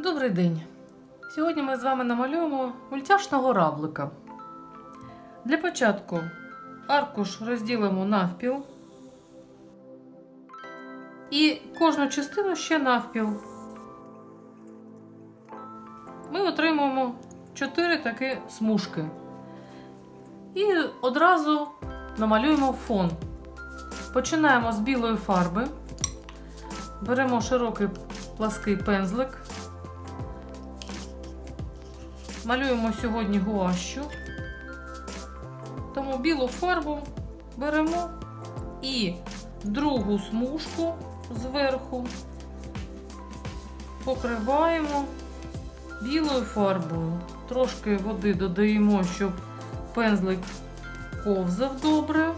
Добрий день! Сьогодні ми з вами намалюємо мультяшного равлика. Для початку аркуш розділимо навпіл і кожну частину ще навпіл. Ми отримуємо 4 такі смужки. І одразу намалюємо фон. Починаємо з білої фарби. Беремо широкий плаский пензлик. Малюємо сьогодні гуащу. Тому білу фарбу беремо і другу смужку зверху покриваємо білою фарбою. Трошки води додаємо, щоб пензлик ковзав добре.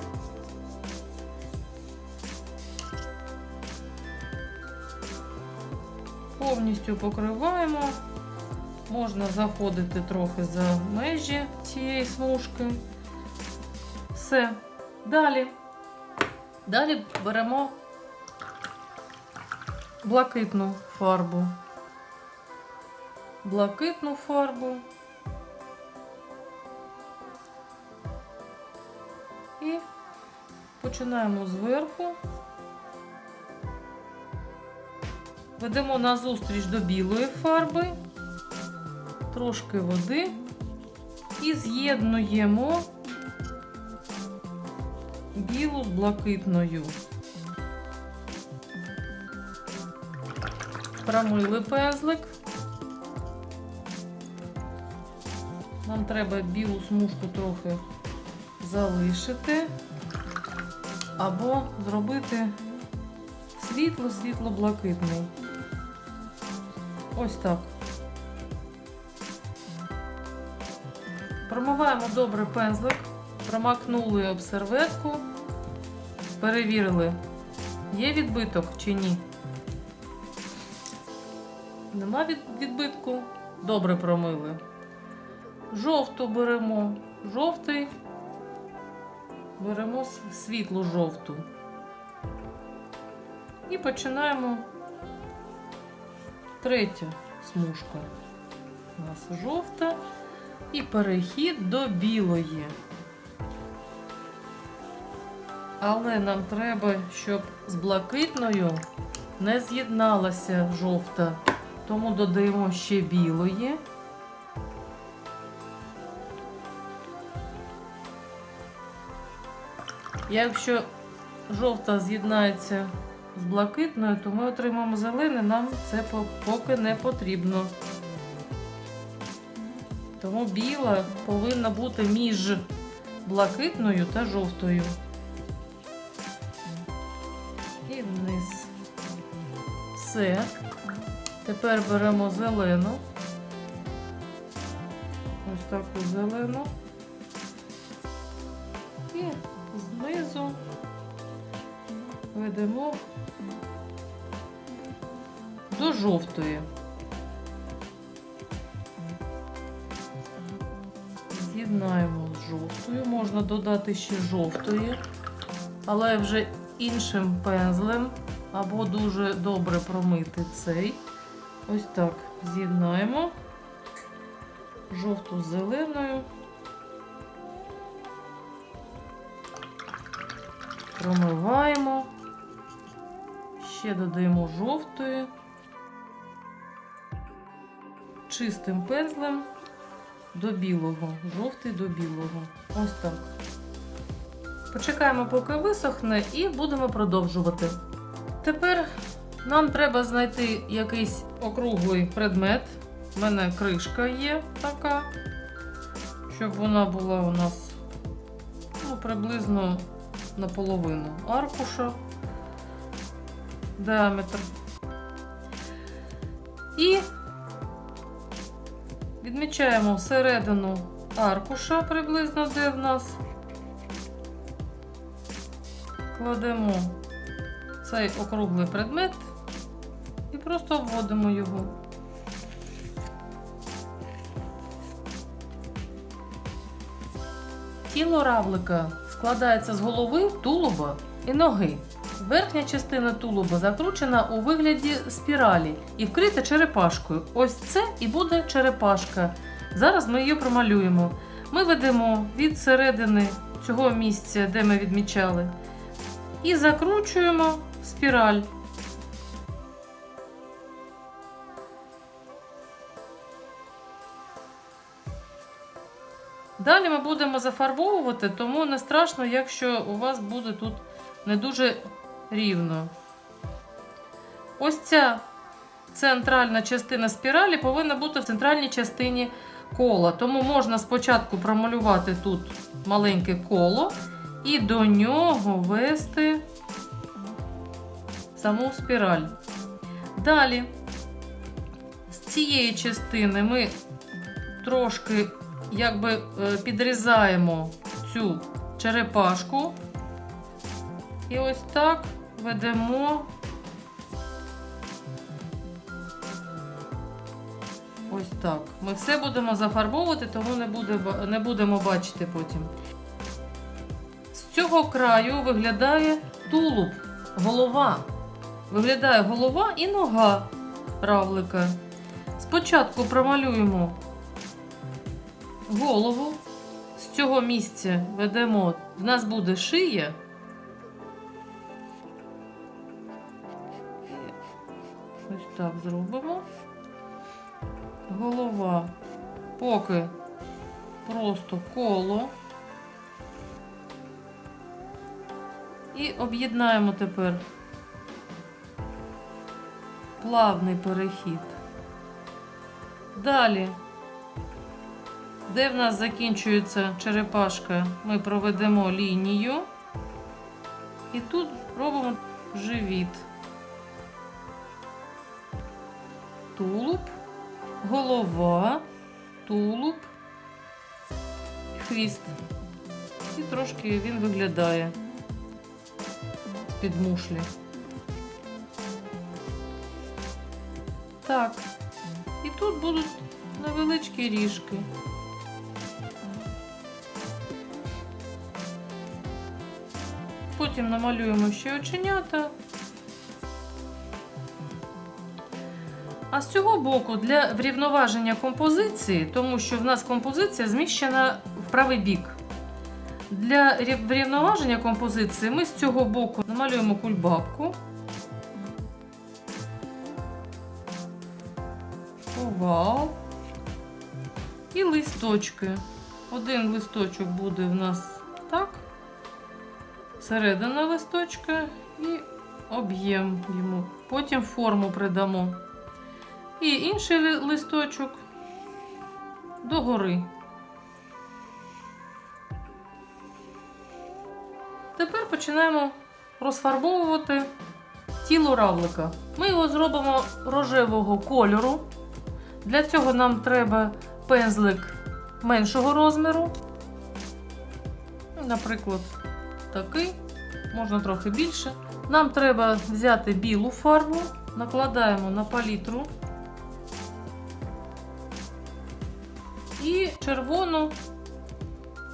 Повністю покриваємо. Можна заходити трохи за межі цієї смужки. Все. Далі. Далі беремо блакитну фарбу. Блакитну фарбу. І починаємо зверху. Ведемо назустріч до білої фарби, трошки води і з'єднуємо білу з блакитною. Промили пензлик. Нам треба білу смужку трохи залишити або зробити світло-світло-блакитний. Ось так. Промиваємо добре пензлик, промакнули об серветку, перевірили, є відбиток чи ні. Нема відбитку, добре промили. Жовту беремо, жовтий, беремо світлу жовту. І починаємо третя смужка. У нас жовта і перехід до білої. Але нам треба, щоб з блакитною не з'єдналася жовта, тому додаємо ще білої. Якщо жовта з'єднається з блакитною, то ми отримаємо зелене, нам це поки не потрібно. Тому біла повинна бути між блакитною та жовтою. І вниз. Все. Тепер беремо зелену. Ось таку зелену. І знизу ведемо до жовтої. З'єднаємо з жовтою. Можна додати ще жовтої, але вже іншим пензлем або дуже добре промити цей. Ось так з'єднаємо жовту з зеленою. Промиваємо. Ще додаємо жовтої. Чистим пензлем до білого. Жовтий до білого. Ось так. Почекаємо, поки висохне, і будемо продовжувати. Tепер нам треба знайти якийсь округлий предмет. У мене кришка є така, щоб вона була у нас ну, приблизно наполовину аркуша діаметр. І відмічаємо середину аркуша приблизно, де в нас. Кладемо цей округлий предмет і просто вводимо його. Тіло равлика складається з голови, тулуба і ноги. Верхня частина тулуба закручена у вигляді спіралі і вкрита черепашкою. Ось це і буде черепашка. Зараз ми її промалюємо. Ми ведемо від середини цього місця, де ми відмічали, і закручуємо спіраль. Далі ми будемо зафарбовувати, тому не страшно, якщо у вас буде тут не дуже рівно. Ось ця центральна частина спіралі повинна бути в центральній частині кола. Тому можна спочатку промалювати тут маленьке коло і до нього ввести саму спіраль. Далі з цієї частини ми трошки якби е, підрізаємо цю черепашку. І ось так ведемо. Ось так. Ми все будемо зафарбовувати, тому не, буде, не будемо бачити потім. З цього краю виглядає тулуб, голова. Виглядає голова і нога равлика. Спочатку промалюємо голову. З цього місця ведемо, в нас буде шия. Так зробимо. Голова. Поки просто коло. І об'єднаємо тепер плавний перехід. Далі, де в нас закінчується черепашка, ми проведемо лінію. І тут робимо живіт. Тулуб, голова, тулуб, хвіст. І трошки він виглядає з-під мушлі. Так. І тут будуть невеличкі ріжки. Потім намалюємо ще оченята. А з цього боку для врівноваження композиції, тому що в нас композиція зміщена в правий бік. Для врівноваження композиції ми з цього боку намалюємо кульбабку. овал і листочки. Один листочок буде в нас так, середина листочка і об'єм йому. Потім форму придамо. І інший ли- листочок догори. Тепер починаємо розфарбовувати тіло равлика. Ми його зробимо рожевого кольору. Для цього нам треба пензлик меншого розміру. Ну, Наприклад, такий, можна трохи більше. Нам треба взяти білу фарбу, накладаємо на палітру і червону,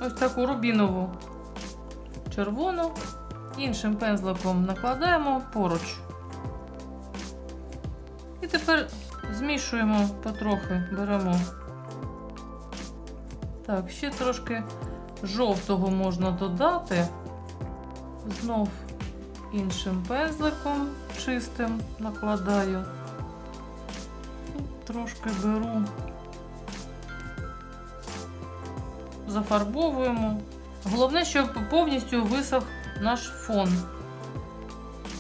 ось таку рубінову червону, іншим пензликом накладаємо поруч. І тепер змішуємо потрохи, беремо. Так, ще трошки жовтого можна додати. Знов іншим пензликом чистим накладаю. Трошки беру, зафарбовуємо. Головне, щоб повністю висох наш фон.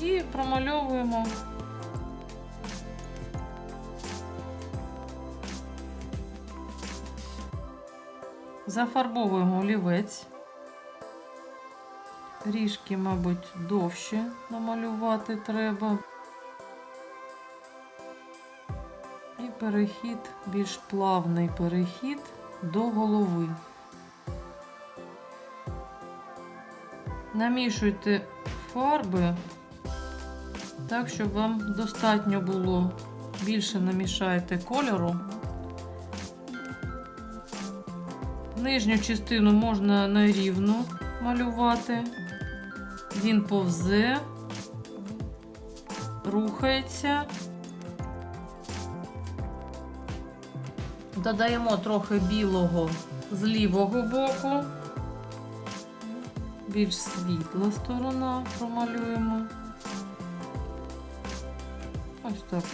І промальовуємо Зафарбовуємо олівець. Ріжки, мабуть, довше намалювати треба. І перехід, більш плавний перехід до голови. Намішуйте фарби так, щоб вам достатньо було. Більше намішайте кольору. Нижню частину можна нерівно малювати. Він повзе рухається. Додаємо трохи білого з лівого боку. Більш світла сторона промалюємо. Ось так.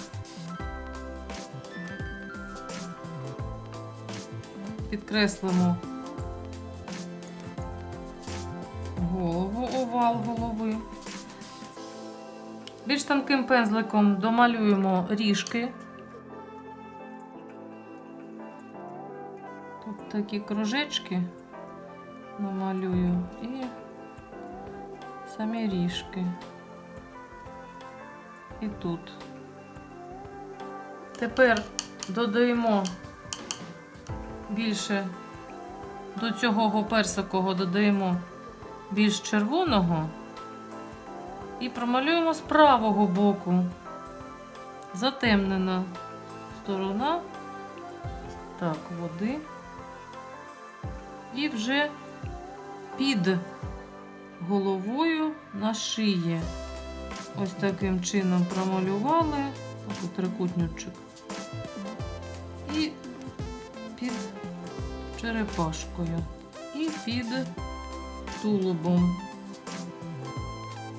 Підкреслимо голову, овал голови. Більш тонким пензликом домалюємо ріжки. Тут такі кружечки намалюю і самі ріжки. І тут. Тепер додаємо більше до цього персикового додаємо більш червоного і промалюємо з правого боку. Затемнена сторона. Так, води. І вже під головою на шиї. Ось таким чином промалювали. Такий трикутничок. І під черепашкою. І під тулубом.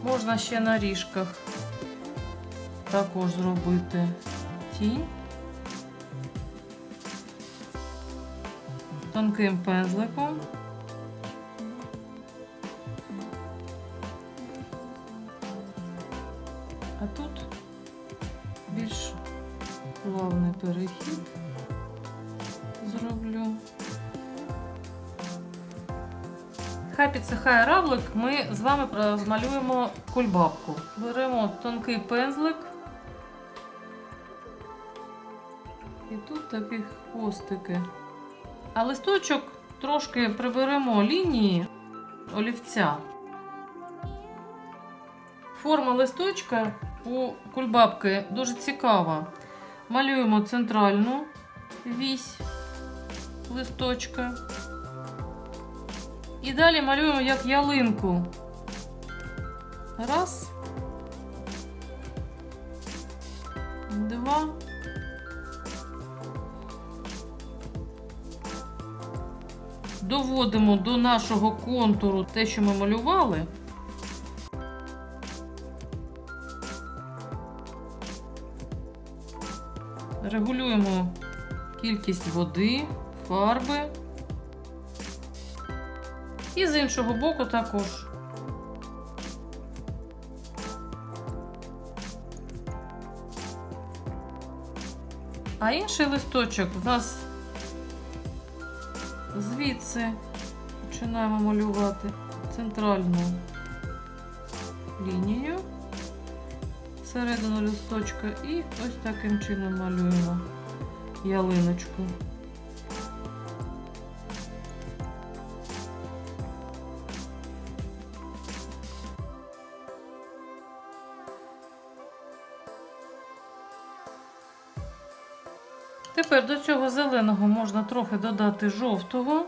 Можна ще на ріжках також зробити тінь. Тонким пензликом. Перехід зроблю. Хай підсихає равлик, ми з вами змалюємо кульбабку. Беремо тонкий пензлик. І тут такі хвостики. А листочок трошки приберемо лінії олівця. Форма листочка у кульбабки дуже цікава. Малюємо центральну вісь листочка. І далі малюємо як ялинку. Раз. Два. Доводимо до нашого контуру те, що ми малювали. Регулюємо кількість води, фарби. І з іншого боку також. А інший листочок у нас звідси починаємо малювати центральну лінію середину листочка і ось таким чином малюємо ялиночку. Тепер до цього зеленого можна трохи додати жовтого.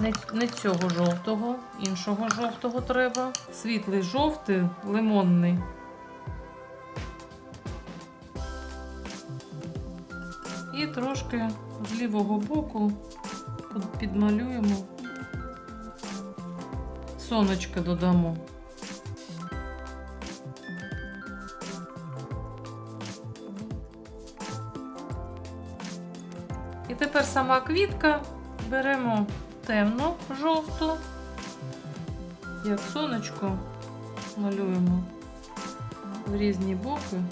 Не, цього жовтого, іншого жовтого треба. Світлий жовтий, лимонний. І трошки з лівого боку підмалюємо, сонечко додамо. І тепер сама квітка беремо темну жовту, як сонечко малюємо в різні боки.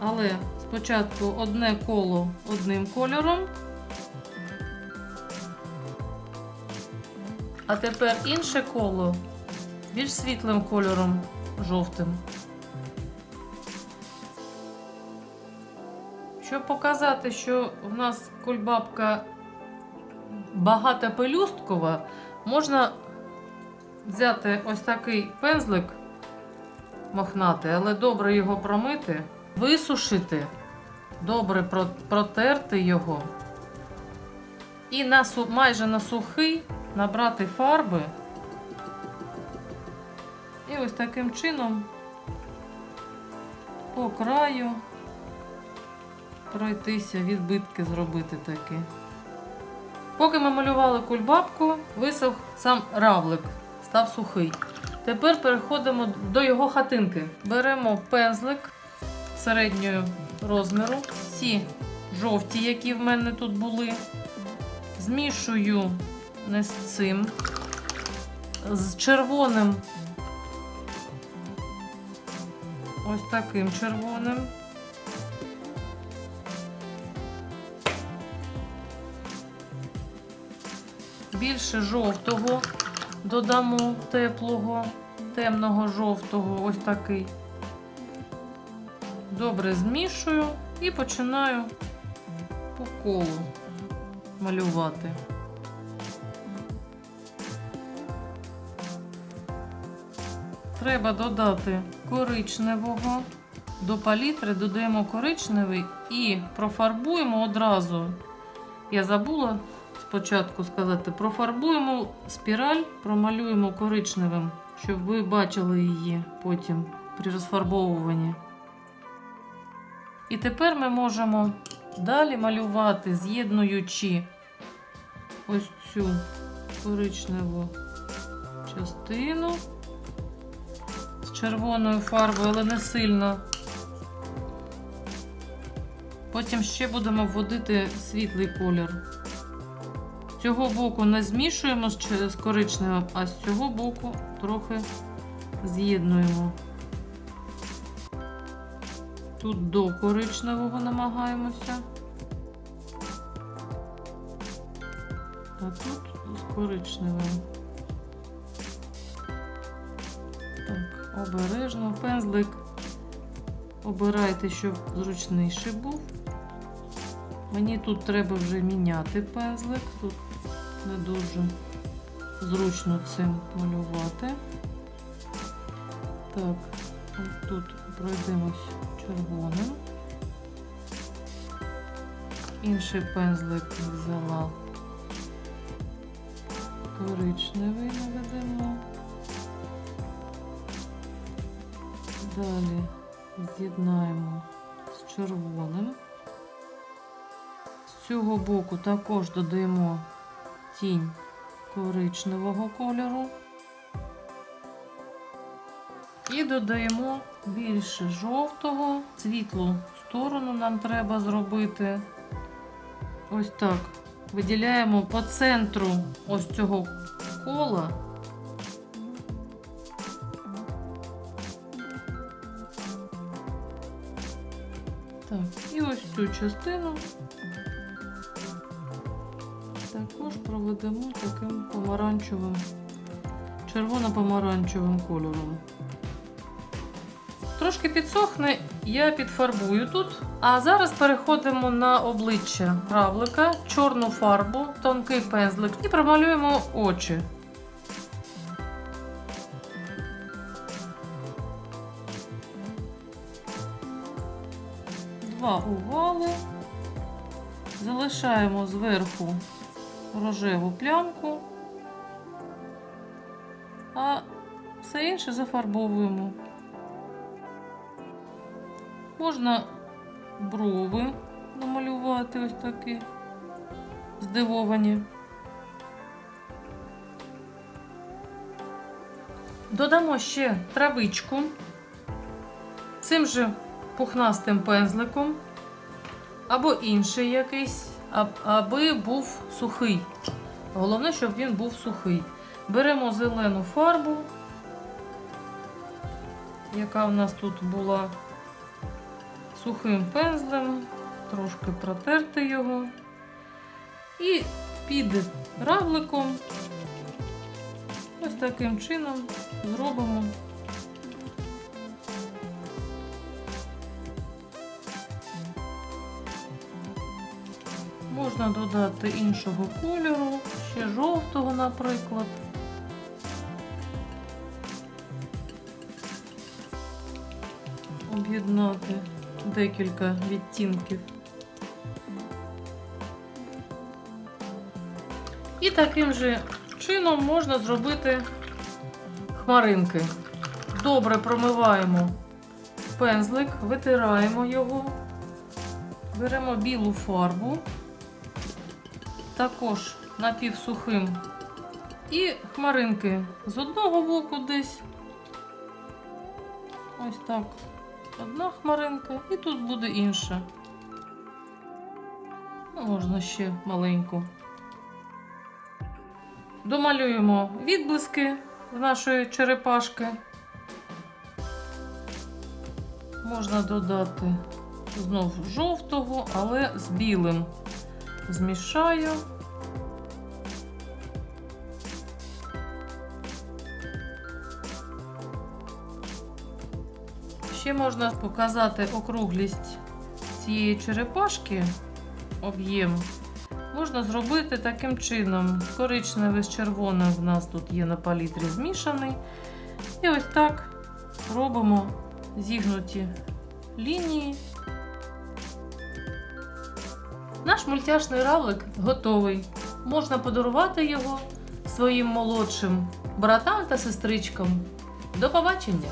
Але спочатку одне коло одним кольором, а тепер інше коло більш світлим кольором жовтим. Щоб показати, що в нас кульбабка багатопелюсткова, можна взяти ось такий пензлик мохнатий, але добре його промити, висушити, добре протерти його і на, майже на сухий набрати фарби І ось таким чином по краю пройтися, відбитки зробити такі. Поки ми малювали кульбабку, висох сам равлик, став сухий. Тепер переходимо до його хатинки. Беремо пензлик середнього розміру, всі жовті, які в мене тут були. Змішую не з цим, з червоним. Ось таким червоним. Більше жовтого додамо теплого, темного жовтого, ось такий. Добре змішую і починаю по колу малювати. Треба додати коричневого. До палітри додаємо коричневий і профарбуємо одразу. Я забула спочатку сказати, профарбуємо спіраль, промалюємо коричневим, щоб ви бачили її потім при розфарбовуванні. І тепер ми можемо далі малювати, з'єднуючи ось цю коричневу частину з червоною фарбою, але не сильно. Потім ще будемо вводити світлий колір. Цього боку не змішуємо з коричневим, а з цього боку трохи з'єднуємо. Тут до коричневого намагаємося. А тут з коричневим. Так, обережно. Пензлик обирайте, щоб зручніший був. Мені тут треба вже міняти пензлик. Тут не дуже зручно цим малювати. Так, ось тут пройдемось червоним. Інший пензлик взяла коричневий наведемо. Далі з'єднаємо з червоним. З цього боку також додаємо тінь коричневого кольору. І додаємо більше жовтого, світлу сторону нам треба зробити. Ось так. Виділяємо по центру ось цього кола. Так, і ось цю частину проведемо таким помаранчевим, червоно-помаранчевим кольором. Трошки підсохне, я підфарбую тут. А зараз переходимо на обличчя равлика, чорну фарбу, тонкий пензлик і промалюємо очі. Два овали. Залишаємо зверху рожеву плямку, а все інше зафарбовуємо. Можна брови намалювати ось такі здивовані. Додамо ще травичку цим же пухнастим пензликом або інший якийсь, аби був сухий. Головне, щоб він був сухий. Беремо зелену фарбу, яка в нас тут була сухим пензлем, трошки протерти його. І під равликом ось таким чином зробимо. Можна додати іншого кольору, ще жовтого, наприклад. Об'єднати декілька відтінків. І, таким же чином можна зробити хмаринки. Добре промиваємо пензлик, витираємо його, беремо білу фарбу, також напівсухим, і хмаринки з одного боку десь. Ось так. Одна хмаринка, і тут буде інша. Ну, можна ще маленьку. Домалюємо відблиски в нашої черепашки. Можна додати знов жовтого, але з білим. Змішаю. Ще можна показати округлість цієї черепашки, об'єм. Можна зробити таким чином. Коричневий з червоним в нас тут є на палітрі змішаний. І ось так робимо зігнуті лінії. Наш мультяшний равлик готовий. Можна подарувати його своїм молодшим братам та сестричкам. До побачення!